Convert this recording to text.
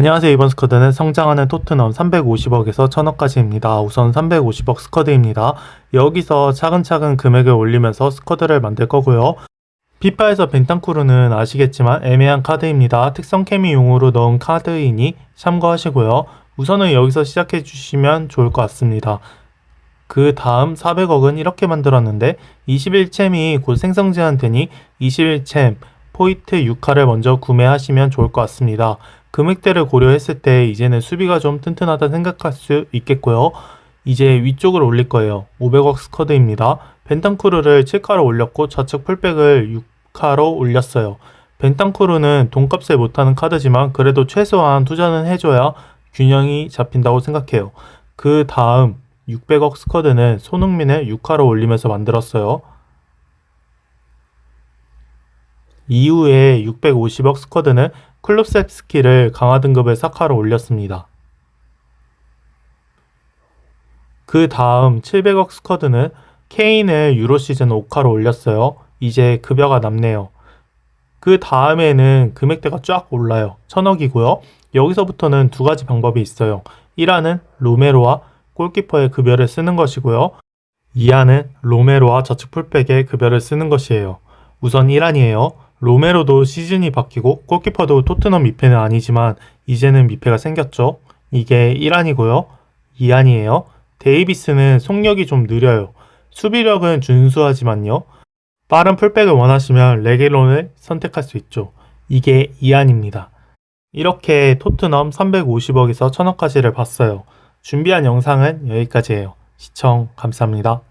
안녕하세요. 이번 스쿼드는 성장하는 토트넘 350억에서 1000억까지입니다. 우선 350억 스쿼드입니다. 여기서 차근차근 금액을 올리면서 스쿼드를 만들 거고요. 피파에서 벤탄쿠르는 아시겠지만 애매한 카드입니다. 특성 케미용으로 넣은 카드이니 참고하시고요. 우선은 여기서 시작해 주시면 좋을 것 같습니다. 그 다음 400억은 이렇게 만들었는데 21챔이 곧 생성 제한되니 21챔 포이트 6카를 먼저 구매하시면 좋을 것 같습니다. 금액대를 고려했을 때 이제는 수비가 좀 튼튼하다 생각할 수 있겠고요. 이제 위쪽을 올릴 거예요. 500억 스쿼드입니다. 벤탄쿠르를 7카로 올렸고 좌측 풀백을 6카로 올렸어요. 벤탄쿠르는 돈값을 못하는 카드지만 그래도 최소한 투자는 해줘야 균형이 잡힌다고 생각해요. 그 다음 600억 스쿼드는 손흥민을 6카로 올리면서 만들었어요. 이후에 650억 스쿼드는 클롭셉스키를 강화 등급의 사카로 올렸습니다. 그 다음 700억 스쿼드는 케인을 유로 시즌 5카로 올렸어요. 이제 급여가 남네요. 그 다음에는 금액대가 쫙 올라요. 천억이고요. 여기서부터는 두 가지 방법이 있어요. 1화는 로메로와 골키퍼의 급여를 쓰는 것이고요. 2화는 로메로와 저축 풀백의 급여를 쓰는 것이에요. 우선 1안이에요. 로메로도 시즌이 바뀌고 골키퍼도 토트넘 미패는 아니지만 이제는 미패가 생겼죠. 이게 1안이고요. 2안이에요. 데이비스는 속력이 좀 느려요. 수비력은 준수하지만요. 빠른 풀백을 원하시면 레게론을 선택할 수 있죠. 이게 2안입니다. 이렇게 토트넘 350억에서 1000억까지를 봤어요. 준비한 영상은 여기까지예요. 시청 감사합니다.